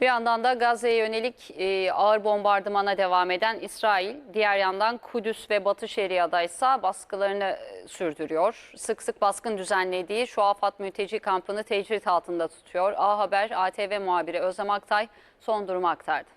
Bir yandan da Gazze'ye yönelik e, ağır bombardımana devam eden İsrail, diğer yandan Kudüs ve Batı Şeria'da ise baskılarını e, sürdürüyor. Sık sık baskın düzenlediği Şuafat mülteci kampını tecrit altında tutuyor. A Haber ATV muhabiri Özlem Aktay son durumu aktardı.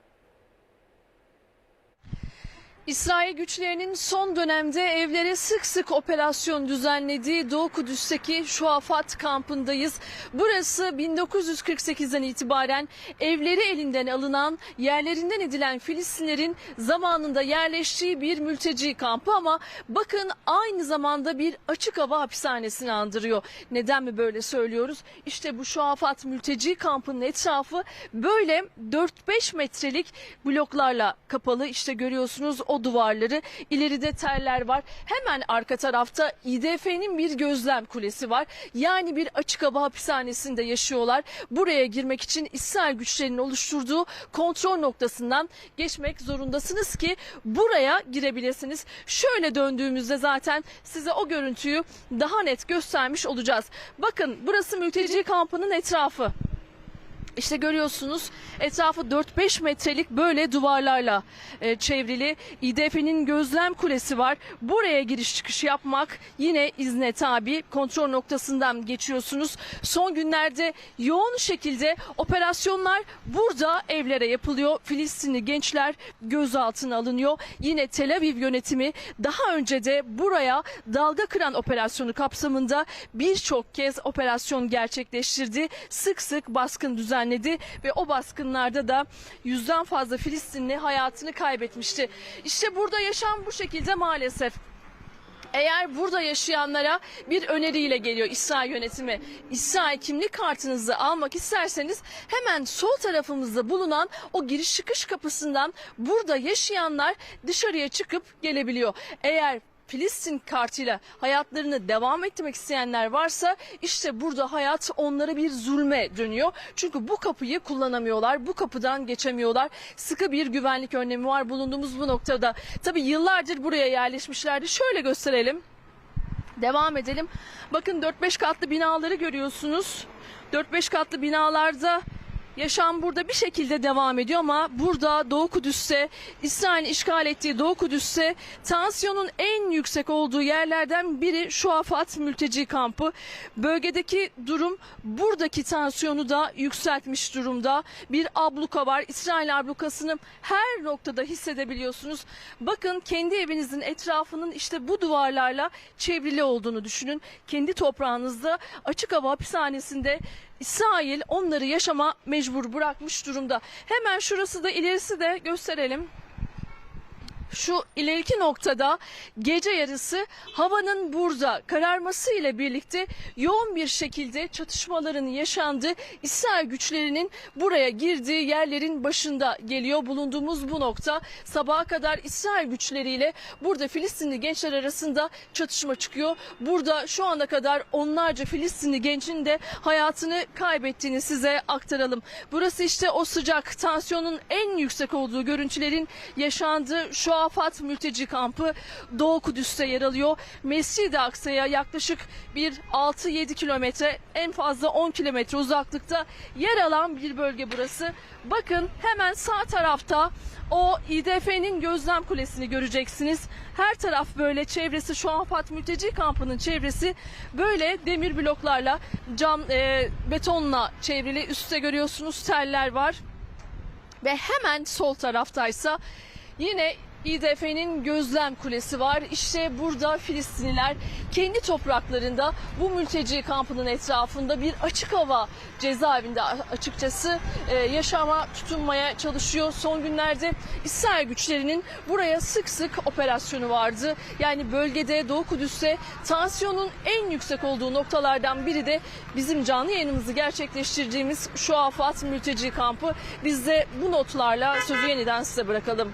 İsrail güçlerinin son dönemde evlere sık sık operasyon düzenlediği Doğu Kudüs'teki Şuafat kampındayız. Burası 1948'den itibaren evleri elinden alınan, yerlerinden edilen Filistinlerin zamanında yerleştiği bir mülteci kampı ama bakın aynı zamanda bir açık hava hapishanesini andırıyor. Neden mi böyle söylüyoruz? İşte bu Şuafat mülteci kampının etrafı böyle 4-5 metrelik bloklarla kapalı. İşte görüyorsunuz o duvarları. İleride teller var. Hemen arka tarafta İDF'nin bir gözlem kulesi var. Yani bir açık hava hapishanesinde yaşıyorlar. Buraya girmek için İsrail güçlerinin oluşturduğu kontrol noktasından geçmek zorundasınız ki buraya girebilirsiniz. Şöyle döndüğümüzde zaten size o görüntüyü daha net göstermiş olacağız. Bakın burası mülteci kampının etrafı. İşte görüyorsunuz etrafı 4-5 metrelik böyle duvarlarla e, çevrili İDF'nin gözlem kulesi var. Buraya giriş çıkış yapmak yine izne tabi kontrol noktasından geçiyorsunuz. Son günlerde yoğun şekilde operasyonlar burada evlere yapılıyor. Filistinli gençler gözaltına alınıyor. Yine Tel Aviv yönetimi daha önce de buraya dalga kıran operasyonu kapsamında birçok kez operasyon gerçekleştirdi. Sık sık baskın düzenledi ve o baskınlarda da yüzden fazla Filistinli hayatını kaybetmişti. İşte burada yaşam bu şekilde maalesef. Eğer burada yaşayanlara bir öneriyle geliyor İsrail yönetimi. İsrail kimlik kartınızı almak isterseniz hemen sol tarafımızda bulunan o giriş çıkış kapısından burada yaşayanlar dışarıya çıkıp gelebiliyor. Eğer Filistin kartıyla hayatlarını devam ettirmek isteyenler varsa işte burada hayat onlara bir zulme dönüyor. Çünkü bu kapıyı kullanamıyorlar. Bu kapıdan geçemiyorlar. Sıkı bir güvenlik önlemi var bulunduğumuz bu noktada. Tabii yıllardır buraya yerleşmişlerdi. Şöyle gösterelim. Devam edelim. Bakın 4-5 katlı binaları görüyorsunuz. 4-5 katlı binalarda yaşam burada bir şekilde devam ediyor ama burada Doğu Kudüs'te İsrail'in işgal ettiği Doğu Kudüs'te tansiyonun en yüksek olduğu yerlerden biri Şuafat mülteci kampı. Bölgedeki durum buradaki tansiyonu da yükseltmiş durumda. Bir abluka var. İsrail ablukasını her noktada hissedebiliyorsunuz. Bakın kendi evinizin etrafının işte bu duvarlarla çevrili olduğunu düşünün. Kendi toprağınızda açık hava hapishanesinde İsrail onları yaşama mecbur bırakmış durumda. Hemen şurası da ilerisi de gösterelim. Şu ileriki noktada gece yarısı havanın burada kararması ile birlikte yoğun bir şekilde çatışmaların yaşandığı İsrail güçlerinin buraya girdiği yerlerin başında geliyor. Bulunduğumuz bu nokta sabaha kadar İsrail güçleriyle burada Filistinli gençler arasında çatışma çıkıyor. Burada şu ana kadar onlarca Filistinli gencin de hayatını kaybettiğini size aktaralım. Burası işte o sıcak tansiyonun en yüksek olduğu görüntülerin yaşandığı şu Şuafat mülteci kampı Doğu Kudüs'te yer alıyor. Mescid-i Aksa'ya yaklaşık bir 6-7 kilometre en fazla 10 kilometre uzaklıkta yer alan bir bölge burası. Bakın hemen sağ tarafta o İDF'nin gözlem kulesini göreceksiniz. Her taraf böyle çevresi Şuafat mülteci kampının çevresi böyle demir bloklarla cam e, betonla çevrili. Üstte görüyorsunuz teller var. Ve hemen sol taraftaysa yine İDF'nin gözlem kulesi var. İşte burada Filistinliler kendi topraklarında bu mülteci kampının etrafında bir açık hava cezaevinde açıkçası e, yaşama tutunmaya çalışıyor. Son günlerde İsrail güçlerinin buraya sık sık operasyonu vardı. Yani bölgede Doğu Kudüs'te tansiyonun en yüksek olduğu noktalardan biri de bizim canlı yayınımızı gerçekleştirdiğimiz Şuafat mülteci kampı. Biz de bu notlarla sözü yeniden size bırakalım.